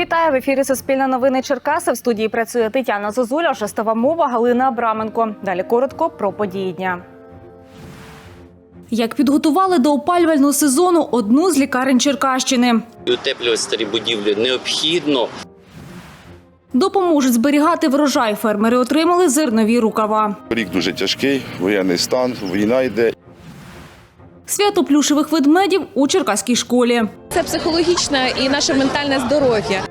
Вітаю в ефірі Суспільне новини Черкаси. В студії працює Тетяна Зозуля, жестова мова Галина Абраменко. Далі коротко про події дня. Як підготували до опалювального сезону одну з лікарень Черкащини. Утеплювати старі будівлі необхідно. Допоможуть зберігати врожай. Фермери отримали зернові рукава. Рік дуже тяжкий, воєнний стан, війна йде. Свято плюшевих ведмедів у Черкаській школі. Це психологічне і наше ментальне здоров'я.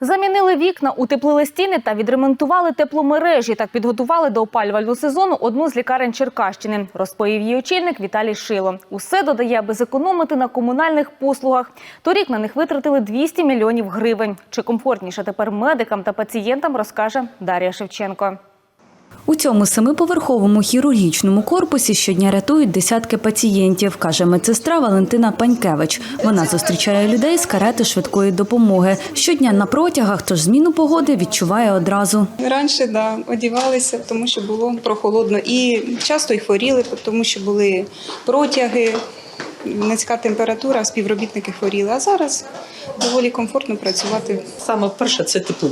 Замінили вікна, утеплили стіни та відремонтували тепломережі. Так підготували до опалювального сезону одну з лікарень Черкащини. Розповів її очільник Віталій Шило. Усе додає, аби зекономити на комунальних послугах. Торік на них витратили 200 мільйонів гривень. Чи комфортніше тепер медикам та пацієнтам, розкаже Дар'я Шевченко. У цьому семиповерховому хірургічному корпусі щодня рятують десятки пацієнтів, каже медсестра Валентина Панькевич. Вона зустрічає людей з карети швидкої допомоги. Щодня на протягах, тож зміну погоди відчуває одразу. Раніше да, одівалися, тому що було прохолодно. І часто й хворіли, тому що були протяги, низька температура, співробітники хворіли. А зараз доволі комфортно працювати. Саме перше це тепло.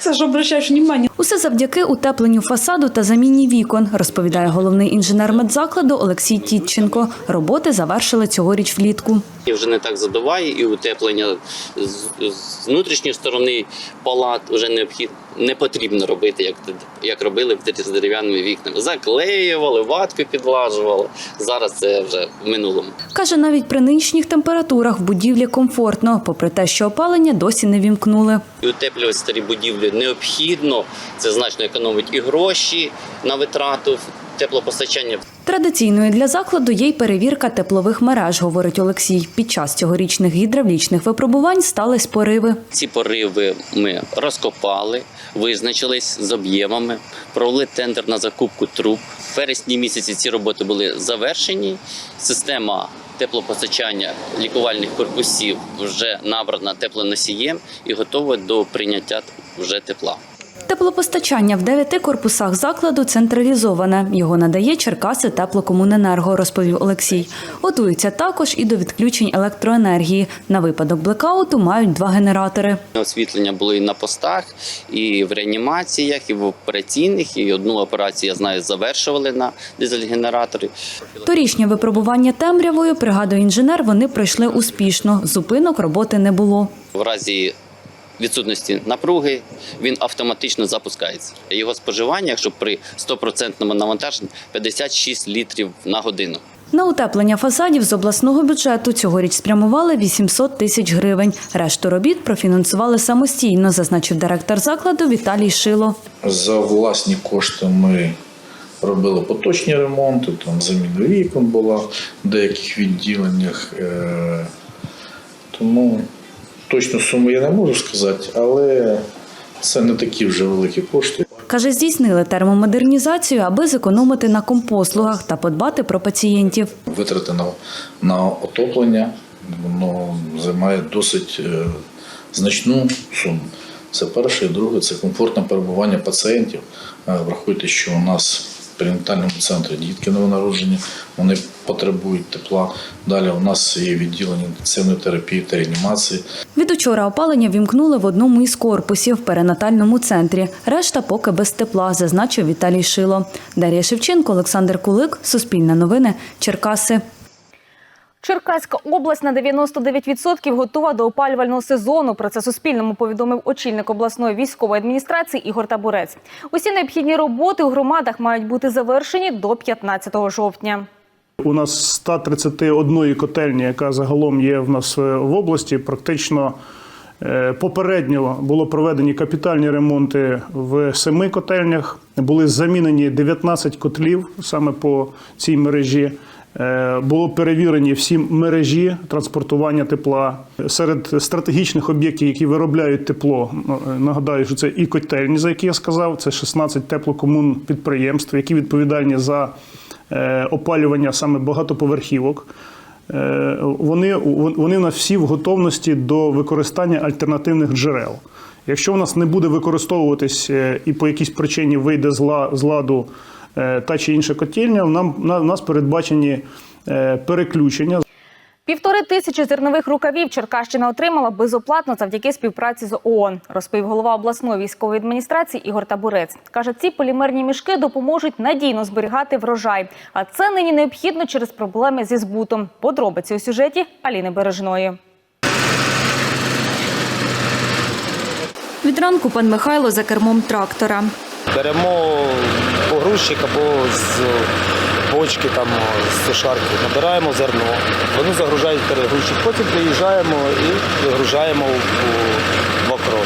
Це ж обращаєш внимання? Усе завдяки утепленню фасаду та заміні вікон, розповідає головний інженер медзакладу Олексій Тітченко. Роботи завершили цьогоріч влітку. І вже не так задуває, і утеплення з, з внутрішньої сторони палат вже необхідно. Не потрібно робити, як, як робили з дерев'яними вікнами. Заклеювали, ватку підлажували. Зараз це вже в минулому. Каже, навіть при нинішніх температурах в будівлі комфортно, попри те, що опалення досі не вімкнули. І утеплювати старі будівлі необхідно. Це значно економить і гроші на витрату теплопостачання. Традиційною для закладу є й перевірка теплових мереж, говорить Олексій. Під час цьогорічних гідравлічних випробувань стались пориви. Ці пориви ми розкопали, визначились з об'ємами, провели тендер на закупку труб. В вересні місяці ці роботи були завершені. Система теплопостачання лікувальних корпусів вже набрана теплоносієм і готова до прийняття вже тепла. Теплопостачання в дев'яти корпусах закладу централізоване. Його надає Черкаси теплокомуненерго, розповів Олексій. Готуються також і до відключень електроенергії. На випадок блекауту мають два генератори. Освітлення було і на постах, і в реанімаціях, і в операційних. І одну операцію я знаю завершували на дизель-генераторі. Торішнє випробування темрявою, пригадує інженер, вони пройшли успішно. Зупинок роботи не було. В разі відсутності напруги він автоматично запускається. Його споживання, якщо при 100% навантаженні, 56 літрів на годину. На утеплення фасадів з обласного бюджету цьогоріч спрямували 800 тисяч гривень. Решту робіт профінансували самостійно, зазначив директор закладу Віталій Шило. За власні кошти ми робили поточні ремонти, там заміна вікон була в деяких відділеннях. Е, Тому точну суму я не можу сказати, але це не такі вже великі кошти. Каже, здійснили термомодернізацію, аби зекономити на компослугах та подбати про пацієнтів. Витрати на, на отоплення воно займає досить е, значну суму. Це перше, і друге це комфортне перебування пацієнтів. Е, Врахуйте, що у нас перинатальному центрі дітки новонароджені, вони потребують тепла. Далі у нас є відділення інтенсивної терапії та реанімації. Від учора опалення вімкнули в одному із корпусів в перинатальному центрі. Решта поки без тепла, зазначив Віталій Шило. Дар'я Шевченко, Олександр Кулик, Суспільне новини, Черкаси. Черкаська область на 99% готова до опалювального сезону. Про це Суспільному повідомив очільник обласної військової адміністрації Ігор Табурець. Усі необхідні роботи у громадах мають бути завершені до 15 жовтня. У нас 131 котельні, яка загалом є в нас е, в області, практично е, попередньо було проведені капітальні ремонти в семи котельнях. Були замінені 19 котлів саме по цій мережі. Е, Було перевірені всі мережі транспортування тепла серед стратегічних об'єктів, які виробляють тепло. ну, е, Нагадаю, що це і котельні, за які я сказав. Це 16 теплокомун підприємств, які відповідальні за е, опалювання саме багатоповерхівок. Вони, вони у нас всі в готовності до використання альтернативних джерел. Якщо у нас не буде використовуватись і по якійсь причині вийде з ла- з ладу та чи інша котельня, нам на нас передбачені е, переключення. Півтори тисячі зернових рукавів Черкащина отримала безоплатно завдяки співпраці з ООН, розповів голова обласної військової адміністрації Ігор Табурець. Каже, ці полімерні мішки допоможуть надійно зберігати врожай. А це нині необхідно через проблеми зі збутом. Подробиці у сюжеті Аліни Бережної. Від ранку пан Михайло за кермом трактора. Беремо погрузчик або з бочки, там, з сушарки, набираємо зерно, вони загружають в перегрузчик. Потім приїжджаємо і вигружаємо у мокро.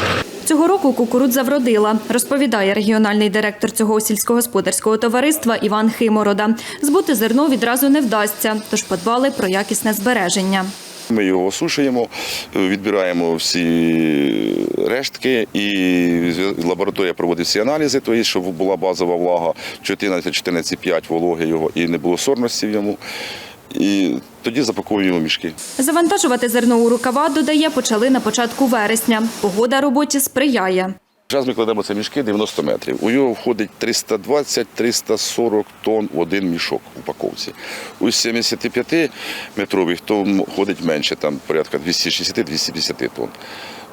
Цього року кукурудза вродила, розповідає регіональний директор цього сільськогосподарського товариства Іван Химорода. Збути зерно відразу не вдасться, тож подбали про якісне збереження. Ми його осушуємо, відбираємо всі рештки, і лабораторія проводить всі аналізи, тобто, щоб була базова влага 14-14,5 вологи його і не було сорності в йому. І тоді запаковуємо мішки. Завантажувати зерно у рукава, додає, почали на початку вересня. Погода роботі сприяє. Зараз ми кладемо це мішки 90 метрів. У нього входить 320-340 тонн в один мішок упаковці. У 75 метрових то входить менше, там порядка 260-250 тонн.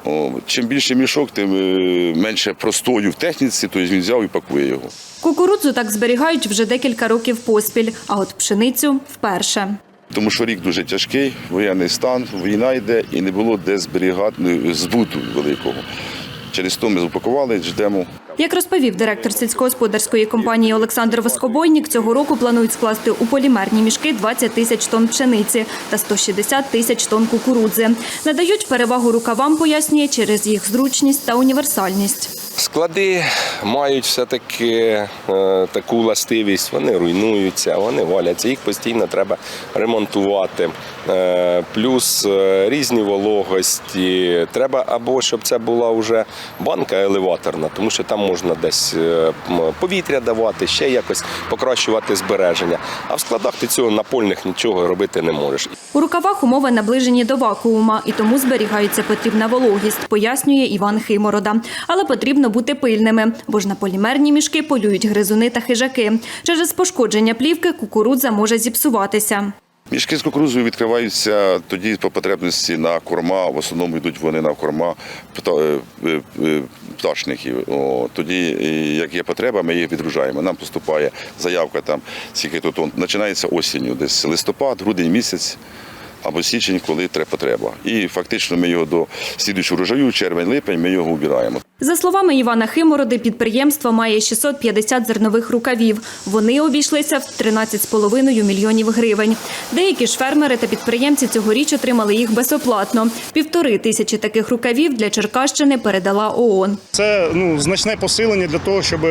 О, чим більше мішок, тим е, менше простою в техніці, тобто він взяв і пакує його. Кукурудзу так зберігають вже декілька років поспіль, а от пшеницю вперше. Тому що рік дуже тяжкий, воєнний стан, війна йде і не було де зберігати ну, збуту великого. Через то ми запакували, ждемо. Як розповів директор сільськогосподарської компанії Олександр Воскобойнік, цього року планують скласти у полімерні мішки 20 тисяч тонн пшениці та 160 тисяч тонн кукурудзи. Надають перевагу рукавам, пояснює, через їх зручність та універсальність. Склади мають все-таки е, таку властивість, вони руйнуються, вони валяться, їх постійно треба ремонтувати. Е, плюс е, різні вологості. Треба або щоб це була вже банка елеваторна, тому що там можна десь повітря давати, ще якось покращувати збереження. А в складах ти цього напольних нічого робити не можеш. У рукавах умови наближені до вакуума, і тому зберігається потрібна вологість, пояснює Іван Химорода. Але потрібно бути пильними, бо ж на полімерні мішки полюють гризуни та хижаки. Через пошкодження плівки кукурудза може зіпсуватися. Мішки з кукурудзою відкриваються тоді по потребності на корма. В основному йдуть вони на корма е, е, е, пташників. Тоді, як є потреба, ми їх відгружаємо. Нам поступає заявка там скільки то. Починається осінню, десь листопад, грудень місяць. Або січень, коли треба потреба. І фактично ми його до слідуючого врожаю, червень-липень, ми його убираємо. За словами Івана Химороди, підприємство має 650 зернових рукавів. Вони обійшлися в 13,5 мільйонів гривень. Деякі ж фермери та підприємці цьогоріч отримали їх безоплатно. Півтори тисячі таких рукавів для Черкащини передала ООН. Це ну, значне посилення для того, щоб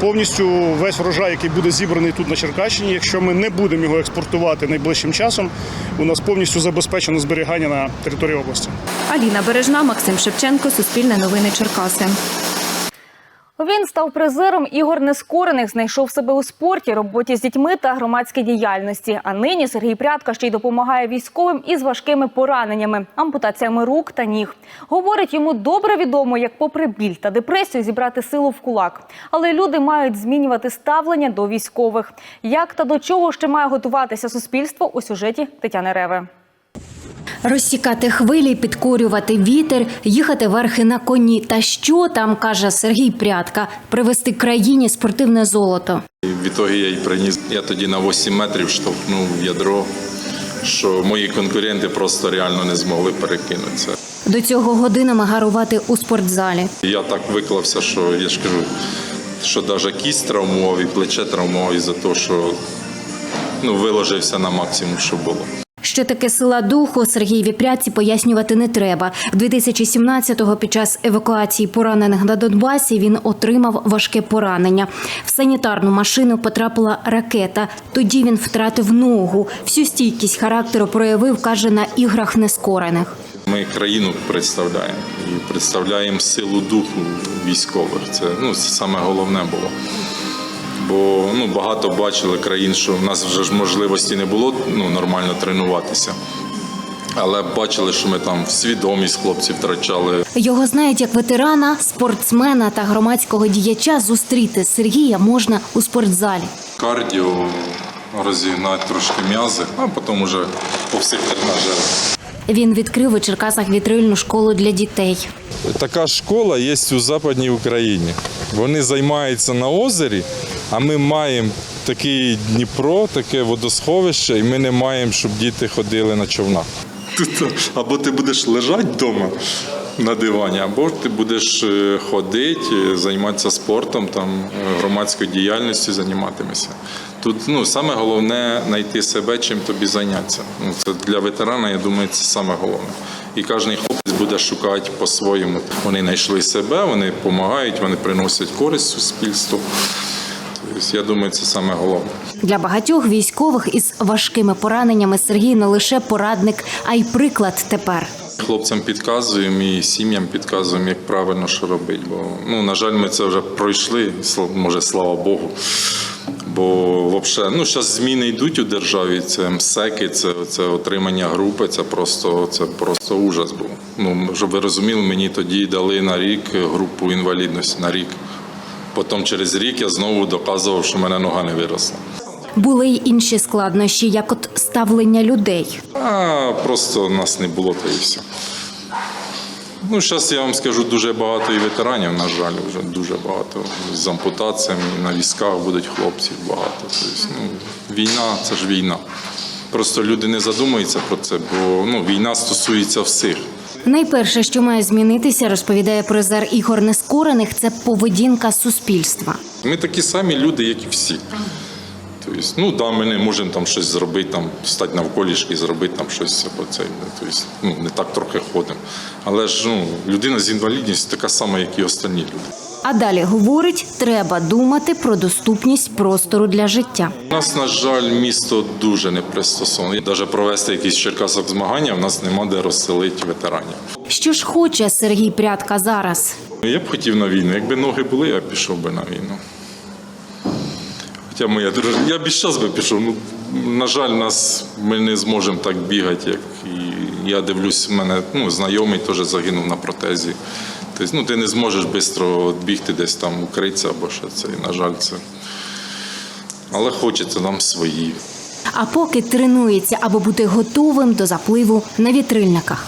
повністю весь врожай, який буде зібраний тут на Черкащині, якщо ми не будемо його експортувати найближчим часом, у нас повністю забезпечено зберігання на території області. Аліна Бережна, Максим Шевченко, Суспільне новини Черкаси. Він став призером ігор нескорених, знайшов себе у спорті, роботі з дітьми та громадській діяльності. А нині Сергій Прядка ще й допомагає військовим із важкими пораненнями, ампутаціями рук та ніг. Говорить, йому добре відомо, як попри біль та депресію зібрати силу в кулак. Але люди мають змінювати ставлення до військових. Як та до чого ще має готуватися суспільство у сюжеті Тетяни Реви. Розсікати хвилі, підкорювати вітер, їхати верхи на коні. Та що там каже Сергій Прядка привести країні спортивне золото. В ітогі я й приніс. Я тоді на 8 метрів штовхнув ядро, що мої конкуренти просто реально не змогли перекинутися. До цього годинами гарувати у спортзалі. Я так виклався, що я ж кажу, що навіть кість травмував і плече травмував із-за того, що ну, виложився на максимум, що було. Що таке сила духу Сергієві Прядці пояснювати не треба. 2017-го під час евакуації поранених на Донбасі він отримав важке поранення. В санітарну машину потрапила ракета. Тоді він втратив ногу. Всю стійкість характеру проявив, каже, на іграх нескорених. Ми країну представляємо і представляємо силу духу військових. Це ну, саме головне було. Бо ну, багато бачили країн, що в нас вже ж можливості не було ну, нормально тренуватися. Але бачили, що ми там свідомість хлопців втрачали. Його знають як ветерана, спортсмена та громадського діяча. Зустріти Сергія можна у спортзалі. Кардіо розігнати трошки м'язи, а потім вже по всіх тренажерах. Він відкрив у Черкасах вітрильну школу для дітей. Така школа є у Западній Україні. Вони займаються на озері, а ми маємо такий Дніпро, таке водосховище, і ми не маємо, щоб діти ходили на човнах. Або ти будеш лежати вдома на дивані, або ти будеш е, ходити, займатися спортом, там, е, громадською діяльністю займатимешся. Тут ну, саме головне знайти себе, чим тобі зайнятися. Ну, це для ветерана, я думаю, це саме головне. І кожен хлопець буде шукати по-своєму. Вони знайшли себе, вони допомагають, вони приносять користь суспільству. Тобто, я думаю, це саме головне. Для багатьох військових із важкими пораненнями Сергій не лише порадник, а й приклад тепер. Хлопцям підказуємо і сім'ям підказуємо, як правильно що робити. Бо ну, на жаль, ми це вже пройшли, може, слава Богу. Бо взагалі, ну, зараз зміни йдуть у державі. Це МСЕКи, це, це отримання групи, це просто, це просто ужас був. Ну, щоб ви розуміли, мені тоді дали на рік групу інвалідності на рік. Потім через рік я знову доказував, що в мене нога не виросла. Були й інші складнощі, як от ставлення людей. А просто нас не було, та і все. Ну, зараз я вам скажу дуже багато і ветеранів, на жаль, вже дуже багато. З ампутаціями на візках будуть хлопців багато. Тобто, ну, війна це ж війна. Просто люди не задумуються про це, бо ну, війна стосується всіх. Найперше, що має змінитися, розповідає призер Ігор Нескорених, це поведінка суспільства. Ми такі самі люди, як і всі. Тобто, ну да, ми не можемо там щось зробити, там стати навколішки, зробити там щось або це. Тобто, ну, не так трохи ходимо. Але ж ну, людина з інвалідністю така сама, як і остальні люди. А далі говорить, треба думати про доступність простору для життя. У нас, на жаль, місто дуже не пристосоване. Навіть провести якісь в Черкасах змагання, в нас нема де розселити ветеранів. Що ж хоче Сергій Прядка зараз? Я б хотів на війну. Якби ноги були, я пішов би на війну. Хоча моя дружина, я б зараз би пішов. Ну, на жаль, нас ми не зможемо так бігати, як і я дивлюсь, в мене ну, знайомий теж загинув на протезі. Тобто, ну, ти не зможеш швидко бігти десь там укритися або що це. І, на жаль, це. Але хочеться нам свої. А поки тренується, аби бути готовим до запливу на вітрильниках.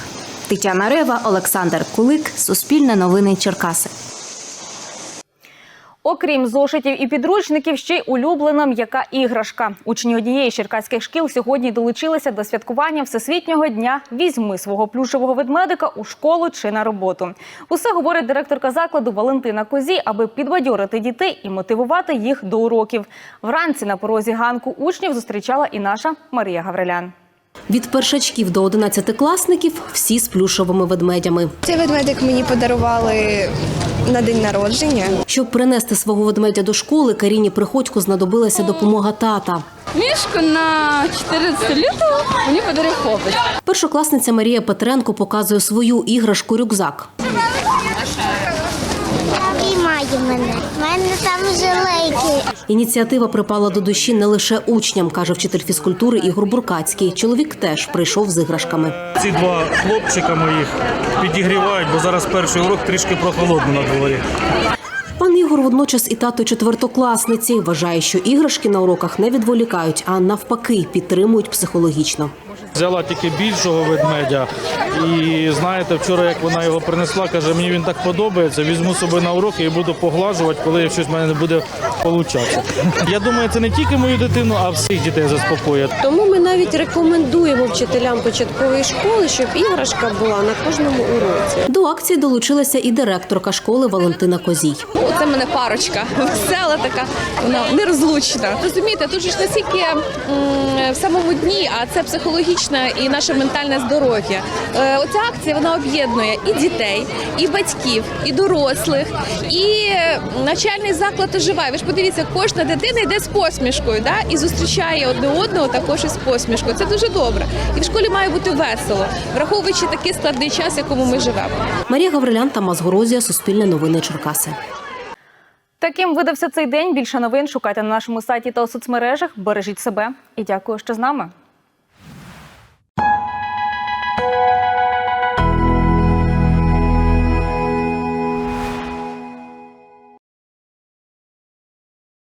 Тетяна Рева, Олександр Кулик, Суспільне новини Черкаси. Окрім зошитів і підручників, ще й улюблена м'яка іграшка. Учні однієї з черкаських шкіл сьогодні долучилися до святкування Всесвітнього дня Візьми свого плюшевого ведмедика у школу чи на роботу. Усе говорить директорка закладу Валентина Козі, аби підбадьорити дітей і мотивувати їх до уроків. Вранці на порозі ганку учнів зустрічала і наша Марія Гаврилян. Від першачків до одинадцятикласників всі з плюшовими ведмедями. Цей ведмедик мені подарували на день народження. Щоб принести свого ведмедя до школи, Каріні Приходько знадобилася допомога тата. Мішку на 14 літ мені подарив хлопець. Першокласниця Марія Петренко показує свою іграшку рюкзак. Обіймає мене. У мене там жилейки. Ініціатива припала до душі не лише учням, каже вчитель фізкультури Ігор Буркацький. Чоловік теж прийшов з іграшками. Ці два хлопчика моїх підігрівають, бо зараз перший урок трішки прохолодно на дворі. Пан Ігор водночас і тато четвертокласниці вважає, що іграшки на уроках не відволікають, а навпаки підтримують психологічно. Взяла тільки більшого ведмедя. І знаєте, вчора як вона його принесла, каже, мені він так подобається, візьму собі на уроки і буду поглажувати, коли щось в мене не буде получатися. Я думаю, це не тільки мою дитину, а всіх дітей заспокоїть. Тому ми навіть рекомендуємо вчителям початкової школи, щоб іграшка була на кожному уроці. До акції долучилася і директорка школи Валентина Козій. Оце мене парочка. Весела така, вона нерозлучна. Розумієте, тут ж не тільки в самому дні, а це психологічне і наше ментальне здоров'я. Е, Оця акція вона об'єднує і дітей, і батьків, і дорослих, і е, навчальний заклад оживає. Ви ж подивіться, кожна дитина йде з посмішкою, да? і зустрічає одне одного також із посмішкою. Це дуже добре. І в школі має бути весело, враховуючи такий складний час, в якому ми живемо. Марія Гаврилян та Горозія, Суспільне новини Черкаси. Таким видався цей день. Більше новин шукайте на нашому сайті та у соцмережах. Бережіть себе і дякую, що з нами.